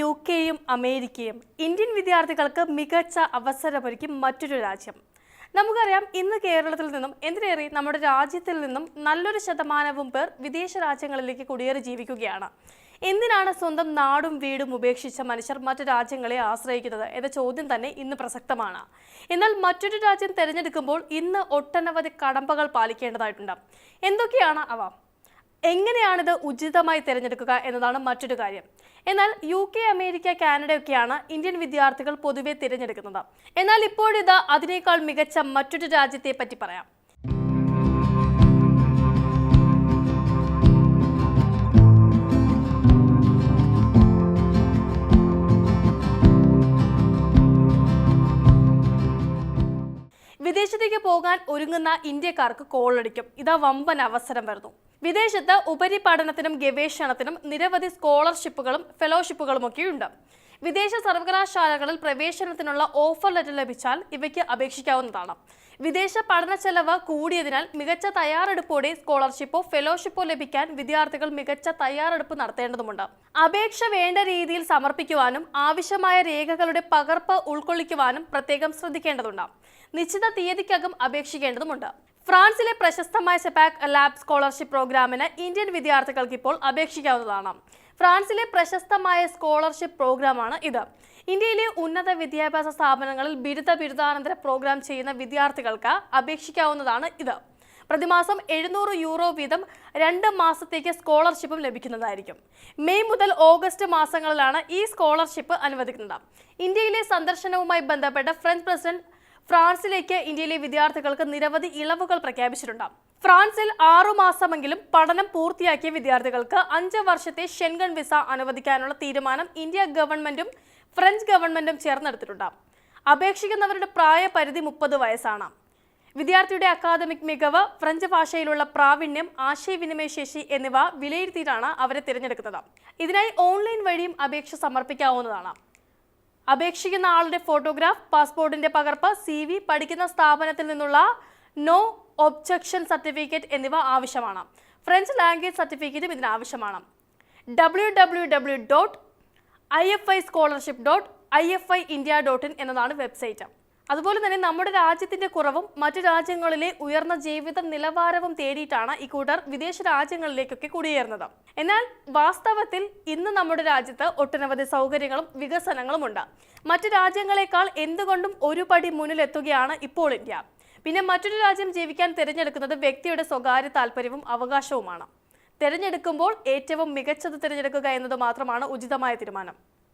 U കെയും അമേരിക്കയും Indian വിദ്യാർത്ഥികൾക്ക് മികച്ച അവസരമൊരുക്കി മറ്റൊരു രാജ്യം. നമുക്കറിയാം ഇന്ന് കേരളത്തിൽ നിന്നും എന്തിനേറെ നമ്മുടെ രാജ്യത്തിൽ നിന്നും നല്ലൊരു ശതമാനവും പേർ വിദേശ രാജ്യങ്ങളിലേക്ക് കുടിയേറി ജീവിക്കുകയാണ്. എന്തിനാണ് സ്വന്തം നാടും വീടും ഉപേക്ഷിച്ച മനുഷ്യർ മറ്റു രാജ്യങ്ങളെ ആശ്രയിക്കുന്നത് എന്ന ചോദ്യം തന്നെ ഇന്ന് പ്രസക്തമാണ്. എന്നാൽ മറ്റൊരു രാജ്യം തിരഞ്ഞെടുക്കുമ്പോൾ ഇന്ന് ഒട്ടനവധി കടമ്പകൾ പാലിക്കേണ്ടതായിട്ടുണ്ട്. എന്തൊക്കെയാണ് അവ? എങ്ങനെയാണിത് ഉചിതമായി തിരഞ്ഞെടുക്കുക എന്നതാണ് മറ്റൊരു കാര്യം. എന്നാൽ യു കെ അമേരിക്ക കാനഡയൊക്കെയാണ് ഇന്ത്യൻ വിദ്യാർത്ഥികൾ പൊതുവെ തിരഞ്ഞെടുക്കുന്നത്. എന്നാൽ ഇപ്പോഴിത് അതിനേക്കാൾ മികച്ച മറ്റൊരു രാജ്യത്തെ പറ്റി പറയാം. വിദേശത്തേക്ക് പോകാൻ ഒരുങ്ങുന്ന ഇന്ത്യക്കാർക്ക് കോളടിക്കും. ഇതാ വമ്പൻ അവസരം വരുന്നു. വിദേശത്ത് ഉപരിപഠനത്തിനും ഗവേഷണത്തിനും നിരവധി സ്കോളർഷിപ്പുകളും ഫെലോഷിപ്പുകളും ഒക്കെയുണ്ട് വിദേശ സർവകലാശാലകളിൽ പ്രവേശനത്തിനുള്ള ഓഫർ ലെറ്റർ ലഭിച്ചാൽ ഇവയ്ക്ക് അപേക്ഷിക്കാവുന്നതാണ്. വിദേശ പഠന ചെലവ് കൂടിയതിനാൽ മികച്ച തയ്യാറെടുപ്പോടെ സ്കോളർഷിപ്പോ ഫെലോഷിപ്പോ ലഭിക്കാൻ വിദ്യാർത്ഥികൾ മികച്ച തയ്യാറെടുപ്പ് നടത്തേണ്ടതുണ്ട് അപേക്ഷ വേണ്ട രീതിയിൽ സമർപ്പിക്കുവാനും ആവശ്യമായ രേഖകളുടെ പകർപ്പ് ഉൾക്കൊള്ളിക്കുവാനും പ്രത്യേകം ശ്രദ്ധിക്കേണ്ടതുണ്ട്. നിശ്ചിത തീയതിക്കകം അപേക്ഷിക്കേണ്ടതുണ്ട് ഫ്രാൻസിലെ പ്രശസ്തമായ സെപാക് ലാബ് സ്കോളർഷിപ്പ് പ്രോഗ്രാമിന് ഇന്ത്യൻ വിദ്യാർത്ഥികൾക്ക് ഇപ്പോൾ അപേക്ഷിക്കാവുന്നതാണ്. ഫ്രാൻസിലെ പ്രശസ്തമായ സ്കോളർഷിപ്പ് പ്രോഗ്രാമാണ് ഇത്. ഇന്ത്യയിലെ ഉന്നത വിദ്യാഭ്യാസ സ്ഥാപനങ്ങളിൽ ബിരുദ ബിരുദാനന്തര പ്രോഗ്രാം ചെയ്യുന്ന വിദ്യാർത്ഥികൾക്ക് അപേക്ഷിക്കാവുന്നതാണ് ഇത്. പ്രതിമാസം എഴുന്നൂറ് യൂറോ വീതം രണ്ട് മാസത്തേക്ക് സ്കോളർഷിപ്പും ലഭിക്കുന്നതായിരിക്കും. മെയ് മുതൽ ഓഗസ്റ്റ് മാസങ്ങളിലാണ് ഈ സ്കോളർഷിപ്പ് അനുവദിക്കുന്നത്. ഇന്ത്യയിലെ സന്ദർശനവുമായി ബന്ധപ്പെട്ട് ഫ്രഞ്ച് പ്രസിഡന്റ് ഫ്രാൻസിലേക്ക് ഇന്ത്യയിലെ വിദ്യാർത്ഥികൾക്ക് നിരവധി ഇളവുകൾ പ്രഖ്യാപിച്ചിട്ടുണ്ട്. ഫ്രാൻസിൽ ആറുമാസമെങ്കിലും പഠനം പൂർത്തിയാക്കിയ വിദ്യാർത്ഥികൾക്ക് അഞ്ച് വർഷത്തെ ഷെൻഗൺ വിസ അനുവദിക്കാനുള്ള തീരുമാനം ഇന്ത്യ ഗവൺമെന്റും ഫ്രഞ്ച് ഗവൺമെന്റും ചേർന്നെടുത്തിട്ടുണ്ട്. അപേക്ഷിക്കുന്നവരുടെ പ്രായപരിധി മുപ്പത് വയസ്സാണ്. വിദ്യാർത്ഥിയുടെ അക്കാദമിക് മികവ് ഫ്രഞ്ച് ഭാഷയിലുള്ള പ്രാവീണ്യം ആശയവിനിമയ ശേഷി എന്നിവ വിലയിരുത്തിയിട്ടാണ് അവരെ തിരഞ്ഞെടുക്കുന്നത്. ഇതിനായി ഓൺലൈൻ വഴിയും അപേക്ഷ സമർപ്പിക്കാവുന്നതാണ്. അപേക്ഷിക്കുന്ന ആളുടെ ഫോട്ടോഗ്രാഫ് പാസ്പോർട്ടിന്റെ പകർപ്പ് സി പഠിക്കുന്ന സ്ഥാപനത്തിൽ നിന്നുള്ള നോ ഒബ്ജക്ഷൻ സർട്ടിഫിക്കറ്റ് എന്നിവ ആവശ്യമാണ്. ഫ്രഞ്ച് ലാംഗ്വേജ് സർട്ടിഫിക്കറ്റും ഇതിന് ആവശ്യമാണ് W W W dot I F I scholarship dot I F I India dot in എന്നതാണ് വെബ്സൈറ്റ് അതുപോലെ തന്നെ നമ്മുടെ രാജ്യത്തിന്റെ കുറവും മറ്റു രാജ്യങ്ങളിലെ ഉയർന്ന ജീവിത നിലവാരവും തേടിയിട്ടാണ് ഇക്കൂട്ടർ വിദേശ രാജ്യങ്ങളിലേക്കൊക്കെ കുടിയേറുന്നത്. എന്നാൽ വാസ്തവത്തിൽ ഇന്ന് നമ്മുടെ രാജ്യത്ത് ഒട്ടനവധി സൗകര്യങ്ങളും വികസനങ്ങളും ഉണ്ട്. മറ്റു രാജ്യങ്ങളെക്കാൾ എന്തുകൊണ്ടും ഒരു പടി മുന്നിലെത്തുകയാണ് ഇപ്പോൾ ഇന്ത്യ. പിന്നെ മറ്റൊരു രാജ്യം ജീവിക്കാൻ തിരഞ്ഞെടുക്കുന്നത് വ്യക്തിയുടെ സ്വകാര്യ താല്പര്യവും അവകാശവുമാണ്. തിരഞ്ഞെടുക്കുമ്പോൾ ഏറ്റവും മികച്ചത് തിരഞ്ഞെടുക്കുക എന്നത് മാത്രമാണ് ഉചിതമായ തീരുമാനം.